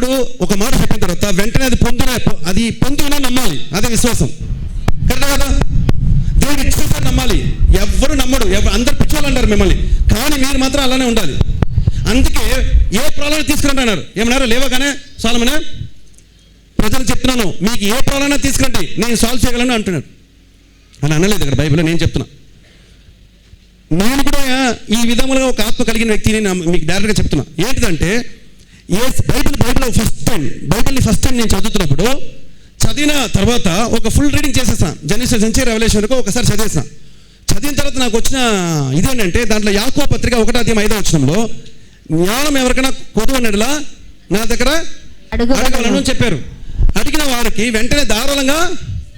దేవుడు ఒక మాట చెప్పిన తర్వాత వెంటనే అది పొందిన అది పొందునే నమ్మాలి. అదే విశ్వాసం. కరెక్ట్ కదా? దేవుడు ఇచ్చేసారి నమ్మాలి. ఎవ్వరు నమ్మడు. ఎవ అందరు పిచ్చోళ్ళు అంటారు మిమ్మల్ని. కానీ మీరు మాత్రం అలానే ఉండాలి. అందుకే ఏ ప్రాబ్లం తీసుకురండి అన్నారు. ఏమన్నారు? లేవగానే? సాలమనే? ప్రజలు చెప్తున్నాను మీకు ఏ ప్రాబ్లమైనా తీసుకురండి. నేను సాల్వ్ చేయగలను అంటున్నాడు. అని అనలేదు ఇక్కడ బైబిల్లో నేను చెప్తున్నా. నేను కూడా ఈ విధములుగా ఒక ఆత్మ కలిగిన వ్యక్తిని మీకు డైరెక్ట్గా చెప్తున్నా. ఏంటిదంటే ఏ బైబిల్ బైబిల్ ఫస్ట్ టైం బైబిల్ని ఫస్ట్ టైం నేను చదువుతున్నప్పుడు. చదివిన తర్వాత ఒక ఫుల్ రీడింగ్ చేసేసాను జనరేషన్ నుంచి రెవల్యూషన్ వరకు ఒకసారి చదివేసిన చదివిన తర్వాత నాకు వచ్చిన ఇదేంటంటే దాంట్లో యాకో పత్రిక ఒకటో అధ్యాయం ఐదో వచనంలో జ్ఞానం ఎవరికైనా కొదువన్నడిలా నా దగ్గర. అడగలను చెప్పారు. అడిగిన వారికి వెంటనే ధారాళంగా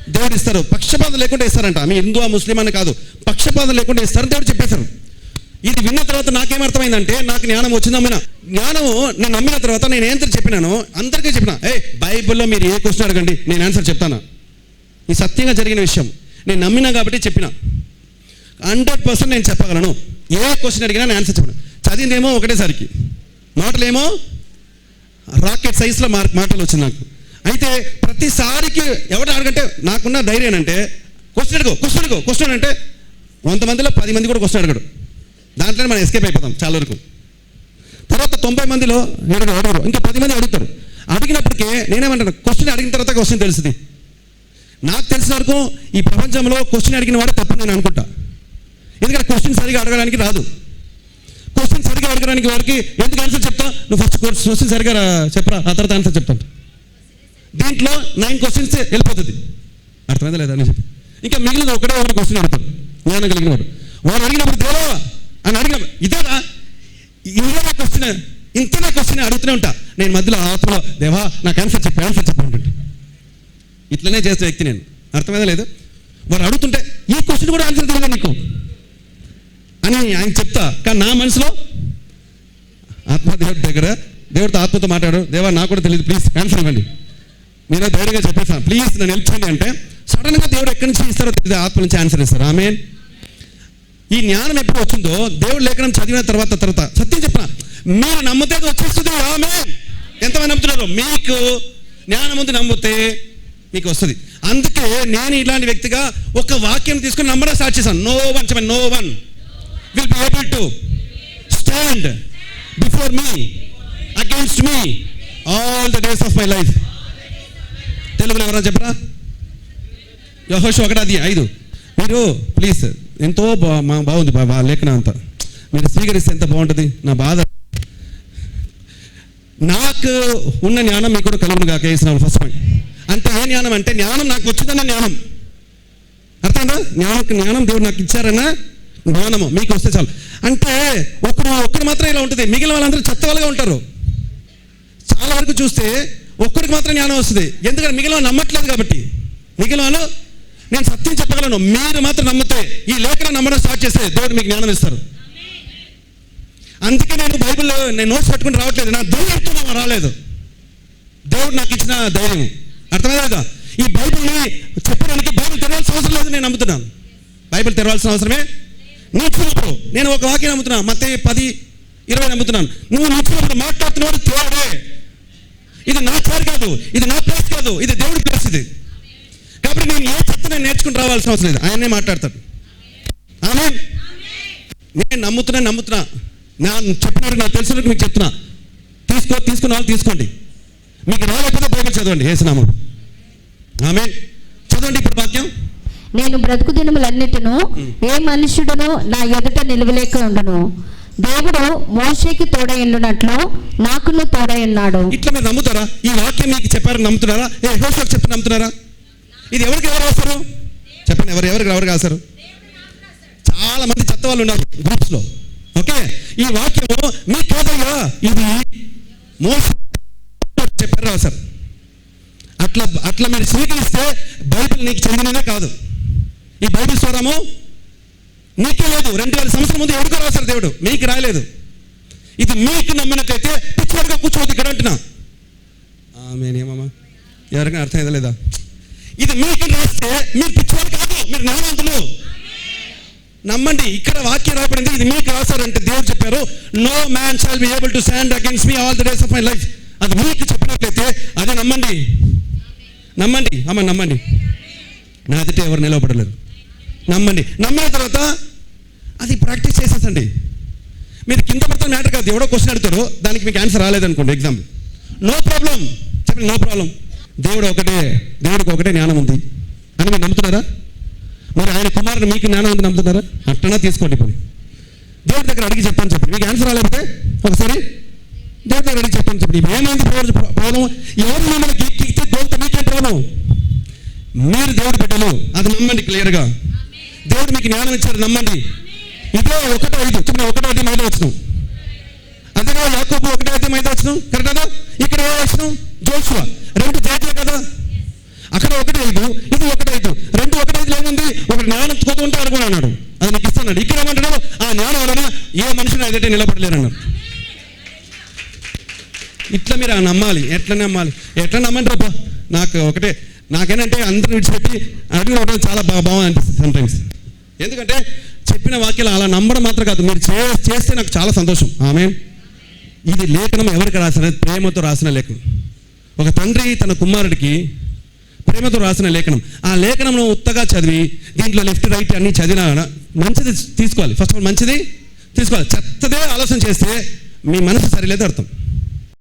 దేవుడు ఇస్తారు. పక్షపాతం లేకుండా ఇస్తారంట. మీ హిందూ ముస్లిం అని కాదు. పక్షపాతం లేకుండా ఇస్తారని దేవుడు చెప్పేశారు. ఇది విన్న తర్వాత నాకేం అర్థమైందంటే నాకు జ్ఞానం వచ్చింది నమ్మిన జ్ఞానము నేను నమ్మిన తర్వాత నేను ఏం చెప్పినాను అందరికీ చెప్పిన. ఏ బైబిల్లో మీరు ఏ క్వశ్చన్ అడగండి నేను ఆన్సర్ చెప్తాను? ఈ సత్యంగా జరిగిన విషయం. నేను నమ్మినా కాబట్టి చెప్పిన. హండ్రెడ్ పర్సెంట్ నేను చెప్పగలను. ఏ క్వశ్చన్ అడిగినా నేను ఆన్సర్ చెప్పను. చదివిందేమో ఒకటేసారికి. మాటలేమో రాకెట్ సైజ్లో మార్క్ మాటలు వచ్చింది నాకు. అయితే ప్రతిసారికి ఎవరు అడగంటే నాకున్న ధైర్యం అంటే క్వశ్చన్ అడుగు క్వశ్చన్ అడుగు క్వశ్చన్ అంటే వంద మందిలో పది మంది కూడా క్వశ్చన్ అడగడు. దాంట్లోనే మనం ఎస్కేప్ అయిపోతాం చాలా వరకు. తొంభై మందిలో నేను అడగరు. ఇంకా పది మంది అడుగుతారు. అడిగినప్పటికీ నేనేమంటాను క్వశ్చన్ అడిగిన తర్వాత క్వశ్చన్ తెలుస్తుంది. నాకు తెలిసిన వరకు ఈ ప్రపంచంలో క్వశ్చన్ అడిగిన వాడు తప్పు నేను అనుకుంటా. ఎందుకంటే క్వశ్చన్ సరిగా అడగడానికి రాదు. క్వశ్చన్ సరిగా అడగడానికి వాడికి ఎందుకు ఆన్సర్ చెప్తా? నువ్వు ఫస్ట్ క్వశ్చన్ సరిగా చెప్పరా ఆ తర్వాత ఆన్సర్ చెప్తాను దీంట్లో నైన్ క్వశ్చన్స్ వెళ్ళిపోతుంది. అర్థమైందా లేదా అని చెప్పి. ఇంకా మిగిలిన ఒకటే ఒకటి క్వశ్చన్ అడుగుతారు. జ్ఞానం కలిగిన వాడు. వాడు అడిగినప్పుడు దేవా అని అడిగిన ఇదేనా? ఇదే క్వశ్చన్ ఇంతనే క్వశ్చన్ అడుగుతూనే ఉంటా. నేను మధ్యలో ఆత్మలో దేవా నాకు ఆన్సర్ చెప్పి ఆన్సర్ చెప్పి ఉంటుంటా ఇట్లనే చేసే వ్యక్తి నేను. అర్థమైందా లేదు? వారు అడుగుతుంటే ఈ క్వశ్చన్ కూడా ఆన్సర్ తెలియదు నీకు. అని ఆయన చెప్తా. కానీ నా మనసులో ఆత్మదేవుడి దగ్గర దేవుడితో ఆత్మతో మాట్లాడు. దేవా నాకు కూడా తెలియదు ప్లీజ్ ఆన్సర్ ఇవ్వండి. మీరే ధైర్యంగా చెప్పేస్తాను ప్లీజ్ నన్ను హెల్ప్ చేయండి అంటే సడన్గా దేవుడు ఎక్కడి నుంచి ఇస్తారో తెలియదు. ఆత్మ నుంచి ఆన్సర్ ఇస్తారు. ఆమె ఈ జ్ఞానం ఎప్పుడు వచ్చిందో దేవుడు లేఖనం చదివిన తర్వాత తర్వాత. సత్యం చెప్పిన? మీరు నమ్మితే అది వచ్చేస్తుంది. ఆమె ఎంతమంది నమ్ముతున్నారు? మీకు జ్ఞానం నమ్మితే మీకు వస్తుంది. అందుకే నేను ఇలాంటి వ్యక్తిగా ఒక వాక్యం తీసుకుని నమ్మడం స్టార్ట్ చేశాను. నో వన్ చెప్పండి no one will be able to stand before me against me all the days of my life తెలుగులో ఎవరైనా చెప్పరా? యహోష్ ఒకటి అది ఐదు. మీరు ప్లీజ్ ఎంతో బా మా బాగుంది బా లేఖనం అంతా. మీరు స్వీకరిస్తే ఎంత బాగుంటుంది? నా బాధ నాకు ఉన్న జ్ఞానం మీకు కూడా కలుగును కాక వేసిన ఫస్ట్ పాయింట్ అంటే ఏ జ్ఞానం అంటే జ్ఞానం నాకు వచ్చిందన్న జ్ఞానం. అర్థమైందా? జ్ఞానం జ్ఞానం దేవుడు నాకు ఇచ్చారన్న జ్ఞానము. మీకు వస్తే చాలు. అంటే ఒకరు ఒక్కరు మాత్రం ఇలా ఉంటుంది. మిగిలిన వాళ్ళందరూ చెత్త వాళ్ళగా ఉంటారు. చాలా వరకు చూస్తే ఒక్కరికి మాత్రం జ్ఞానం వస్తుంది. ఎందుకంటే మిగిలిన వాళ్ళు నమ్మట్లేదు కాబట్టి. మిగిలిన వాళ్ళు నేను సత్యం చెప్పగలను. మీరు మాత్రం నమ్మితే ఈ లేఖనం నమ్మడం స్టార్ట్ చేస్తే దేవుడు మీకు జ్ఞానం ఇస్తారు. అందుకే నేను బైబిల్ నేను నోట్స్ పెట్టుకుని రావట్లేదు. నా ధైర్యంతో నేను రాలేదు. దేవుడు నాకు ఇచ్చిన ధైర్యం. అర్థమైందా ఈ బైబిల్ని చెప్పడానికి బైబిల్ తెరవాల్సిన అవసరం లేదు నేను నమ్ముతున్నాను. బైబిల్ తెరవాల్సిన అవసరమే? నిచ్చినప్పుడు నేను ఒక వాక్యం నమ్ముతున్నాను మతే పది ఇరవై నమ్ముతున్నాను. నువ్వు నచ్చినప్పుడు మాట్లాడుతున్నాడు తేడే ఇది నా పేరు కాదు. ఇది నా ప్లేస్ కాదు. ఇది దేవుడి ప్లేస్ ఇది. కాబట్టి నేను ఏ చెత్త నేను నేర్చుకుని రావాల్సిన అవసరం లేదు. ఆయనే మాట్లాడతాడు. ఆమె నేను నమ్ముతున్నా నమ్ముతున్నా. నా చెప్పినట్టు నాకు తెలిసినట్టు మీకు చెప్తున్నా. తీసుకో తీసుకున్న వాళ్ళు తీసుకోండి. మీకు రాలేకపోతే బైబిల్ చదవండి. వేసినాము ఆమె చదవండి ఇప్పుడు వాక్యం. నేను బ్రతుకు దినములన్నిటిను ఏ మనుష్యుడును నా ఎదుట నిలవలేక ఉండను. దేవుడు మోషేకి తోడైండునట్లు నాకును తోడై ఉన్నాడు. ఇట్లా మీరు నమ్ముతారా? ఈ వాక్యం మీకు చెప్పారని నమ్ముతున్నారా? ఏ హోస్టల్ చెప్పి నమ్ముతున్నారా? ఇది ఎవరికి ఎవరు రాస్తారు? చెప్పండి ఎవరు ఎవరికి ఎవరు రాస్తారు? చాలా మంది చెత్త వాళ్ళు ఉన్నారు గ్రూప్స్లో ఓకే? ఈ వాక్యము మీకు కాదయ్యా? ఇది మోసం చెప్పారు సార్. అట్లా అట్లా మీరు స్వీకరిస్తే బైబిల్ నీకు చెందిననే కాదు. ఈ బైబిల్ స్వరము నీకే లేదు. రెండు వేల సంవత్సరం ముందు ఎవరికో రాశారు దేవుడు? మీకు రాయలేదు. ఇది మీకు నమ్మినట్లయితే పిచ్చివాడిగా కూర్చోవద్దు ఇక్కడ అంటున్నా. మేనేమమ్మా ఎవరికైనా అర్థం లేదా? ఇది మీకు రాస్తే మీరు పిచ్చివాడు కాదు. మీరు జ్ఞానవంతులు నమ్మండి ఇక్కడ వాక్యం రాయబడింది ఇది మీకు రాశారంటే దేవుడు చెప్పారు no man shall be able to stand against me all the days of my life అది మీకు చెప్పినట్లయితే అదే నమ్మండి. నమ్మండి అమ్మ నమ్మండి. నా ఎదుట ఎవరు నిలబడలేరు. నమ్మండి. నమ్మిన తర్వాత అది ప్రాక్టీస్ చేసేసండి. మీరు కింద పడుతున్న మ్యాటర్ కాదు ఎవడో క్వశ్చన్ అడుగుతారో దానికి మీకు ఆన్సర్ రాలేదనుకోండి ఎగ్జాంపుల్. నో ప్రాబ్లం చెప్పండి నో ప్రాబ్లం దేవుడు ఒకటే దేవుడికి ఒకటే జ్ఞానం ఉంది. అని మీరు నమ్ముతున్నారా? మరి ఆయన కుమారుడు మీకు జ్ఞానం ఉంది నమ్ముతున్నారా? అట్టనా తీసుకోండి పని దేవుడి దగ్గర అడిగి చెప్పని చెప్పండి. మీకు ఆన్సర్ రాలేకపోతే ఒకసారి దేవుడి దగ్గర అడిగి చెప్పని చెప్పండి. ఏమైంది ప్రాబ్లం ఎవరు మిమ్మల్ని ఇచ్చే దేవుడితో మీకేం ప్రాబ్లం మీరు దేవుడి పెట్టలు అది నమ్మండి క్లియర్గా దేవుడు మీకు జ్ఞానం ఇచ్చారు నమ్మండి. ఇదే ఒకటో ఐదు. చెప్పిన ఒకటో ఐదు మైదా వచ్చినాం అందుకే యాకోబు ఒకటో ఐదు మైదా వచ్చినాం కరెక్ట్ కదా? ఇక్కడ ఏ వచ్చినాం జోషువా రెండు జాతీయ కదా అక్కడ ఒకటి ఐదు ఇది ఒకటి ఐదు రెండు ఒకటి ఐదులో ఏముంది ఒక జ్ఞానం చదువుకుంటే అనుకుని అన్నాడు అది నీకు ఇస్తున్నాడు. ఇక్కడ ఏమంటున్నాడు? ఆ జ్ఞానం వలన ఏ మనిషి నా ఎదుటే నిలబడలేరన్నాడు. ఇట్లా మీరు ఆ నమ్మాలి. ఎట్లా నమ్మాలి? ఎట్లా నమ్మంటారబ్బా నాకు ఒకటే. నాకేనంటే అందరిని విడిచిపెట్టి అడిగిన చాలా బాగా బాగా అనిపిస్తుంది సమ్టైమ్స్ ఎందుకంటే చెప్పిన వాక్యాలు అలా నమ్మడం మాత్రం కాదు. మీరు చే చేస్తే నాకు చాలా సంతోషం. ఆమె ఇది లేఖనం ఎవరికి రాసిన? ప్రేమతో రాసిన లేఖనం. ఒక తండ్రి తన కుమారుడికి ప్రేమతో రాసిన లేఖనం. ఆ లేఖనంను ఉత్తగా చదివి దీంట్లో లెఫ్ట్ రైట్ అన్ని చదివినా మంచిది తీసుకోవాలి. ఫస్ట్ ఆఫ్ ఆల్ మంచిది తీసుకోవాలి. చెత్తదే ఆలోచన చేస్తే మీ మనసు సరిలేదు అర్థం